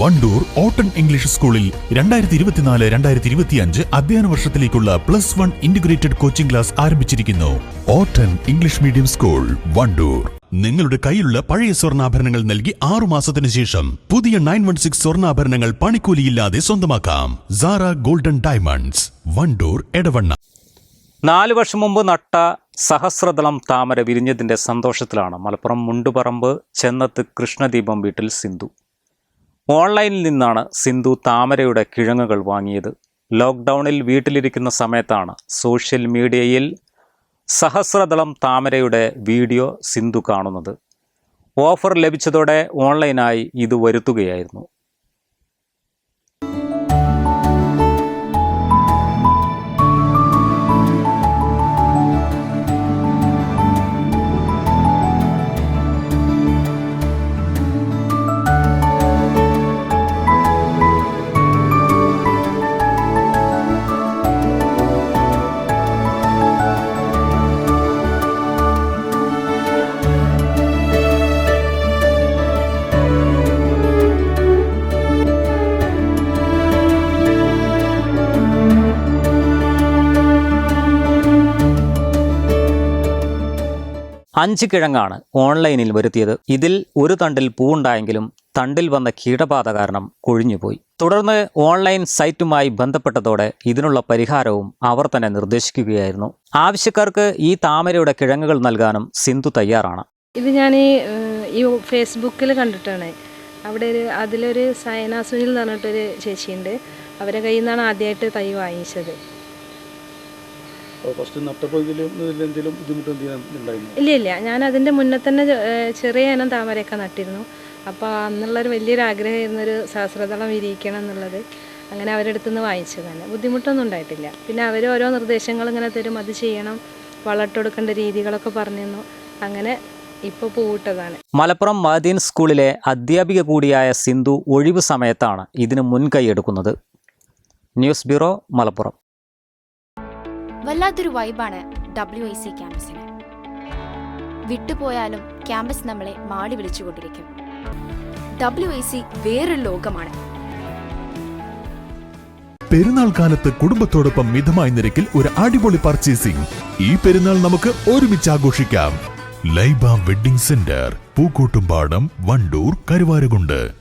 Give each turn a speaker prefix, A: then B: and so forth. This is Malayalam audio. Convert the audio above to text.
A: വണ്ടൂർ ഓട്ടൺ ഇംഗ്ലീഷ് സ്കൂളിൽ രണ്ടായിരത്തി ഇരുപത്തിനാല് രണ്ടായിരത്തി ഇരുപത്തിയഞ്ച് അധ്യയന വർഷത്തിലേക്കുള്ള plus one integrated coaching class ആരംഭിച്ചിരിക്കുന്നു. ഓട്ടൺ ഇംഗ്ലീഷ് മീഡിയം സ്കൂൾ വണ്ടൂർ. നിങ്ങളുടെ കയ്യിലുള്ള പഴയ സ്വർണാഭരണങ്ങൾ നൽകി ആറു മാസത്തിന് ശേഷം പുതിയ നയൻ വൺ സിക്സ് സ്വർണാഭരണങ്ങൾ പണിക്കൂലിയില്ലാതെ സ്വന്തമാക്കാം. Sara golden diamonds Wandoor Edavanna.
B: നാല് വർഷം മുമ്പ് നട്ട സഹസ്രദളം താമര വിരിഞ്ഞതിന്റെ സന്തോഷത്തിലാണ് മലപ്പുറം മുണ്ടുപറമ്പ് ചെന്നത്ത് കൃഷ്ണദീപം വീട്ടിൽ സിന്ധു. ഓൺലൈനിൽ നിന്നാണ് സിന്ധു താമരയുടെ കിഴങ്ങുകൾ വാങ്ങിയത്. ലോക്ക്ഡൗണിൽ വീട്ടിലിരിക്കുന്ന സമയത്താണ് സോഷ്യൽ മീഡിയയിൽ സഹസ്രദളം താമരയുടെ വീഡിയോ സിന്ധു കാണുന്നത്. ഓഫർ ലഭിച്ചതോടെ ഓൺലൈനായി ഇത് വരുത്തുകയായിരുന്നു. അഞ്ച് കിഴങ്ങാണ് ഓൺലൈനിൽ വരുത്തിയത്. ഇതിൽ ഒരു തണ്ടിൽ പൂവുണ്ടായെങ്കിലും തണ്ടിൽ വന്ന കീടബാധ കാരണം കൊഴിഞ്ഞുപോയി. തുടർന്ന് ഓൺലൈൻ സൈറ്റുമായി ബന്ധപ്പെട്ടതോടെ ഇതിനുള്ള പരിഹാരവും അവർ തന്നെ നിർദ്ദേശിക്കുകയായിരുന്നു. ആവശ്യക്കാർക്ക് ഈ താമരയുടെ കിഴങ്ങുകൾ നൽകാനും സിന്ധു തയ്യാറാണ്.
C: ഇത് ഞാൻ ഈ ഫേസ്ബുക്കിൽ കണ്ടിട്ടാണ്. അവിടെ ഒരു അതിലൊരു സയനാസുനിൽ സുനിൽ എന്ന് പറഞ്ഞിട്ടൊരു ചേച്ചിയുണ്ട്. അവരെ കയ്യിൽ നിന്നാണ് ആദ്യമായിട്ട് തൈ വാങ്ങിച്ചത്.
D: ഫസ്റ്റ് നട്ടപ്പോൾ ഇതിലും ബുദ്ധിമുട്ട് എന്തെങ്കിലും
C: ഇല്ല ഇല്ല. ഞാൻ അതിന്റെ മുന്നേ തന്നെ ചെറിയ ഇനം താമരയൊക്കെ നട്ടിരുന്നു. അപ്പോൾ അന്നുള്ളൊരു വലിയൊരു ആഗ്രഹമായിരുന്നു ഒരു സഹസ്രതളം വിരിയിക്കണം എന്നുള്ളത്. അങ്ങനെ അവരുടെ നിന്ന് വാങ്ങിച്ചു തന്നെ. ബുദ്ധിമുട്ടൊന്നും ഉണ്ടായിട്ടില്ല. പിന്നെ അവർ ഓരോ നിർദ്ദേശങ്ങൾ ഇങ്ങനെ തരും. അത് ചെയ്യണം. വളർത്തെടുക്കേണ്ട രീതികളൊക്കെ പറഞ്ഞിരുന്നു. അങ്ങനെ ഇപ്പോൾ പൂവിട്ടതാണ്.
B: മലപ്പുറം മദീൻ സ്കൂളിലെ അധ്യാപിക കൂടിയായ സിന്ധു ഒഴിവ് സമയത്താണ് ഇതിന് മുൻകൈ എടുക്കുന്നത്. News bureau Malappuram.
E: വല്ലാത്തൊരു വൈബാണ് ഡബ്ല്യു ഐ സി ക്യാമ്പസിന്. വിട്ടുപോയാലും ക്യാമ്പസ് നമ്മളെ മാടി വിളിച്ചുകൊണ്ടിരിക്കും. ഡബ്ല്യു ഐ സി വേറൊരു ലോകമാണ്.
A: പെരുന്നാൾ കാലത്ത് കുടുംബത്തോടൊപ്പം മിതമായ നിരക്കിൽ ഒരു അടിപൊളി പർച്ചേസിംഗ് ഈ പെരുന്നാൾ നമുക്ക് ഒരുമിച്ച് ആഘോഷിക്കാം. Laiba wedding center Pookkottumpadam Wandoor Karuvarakundu.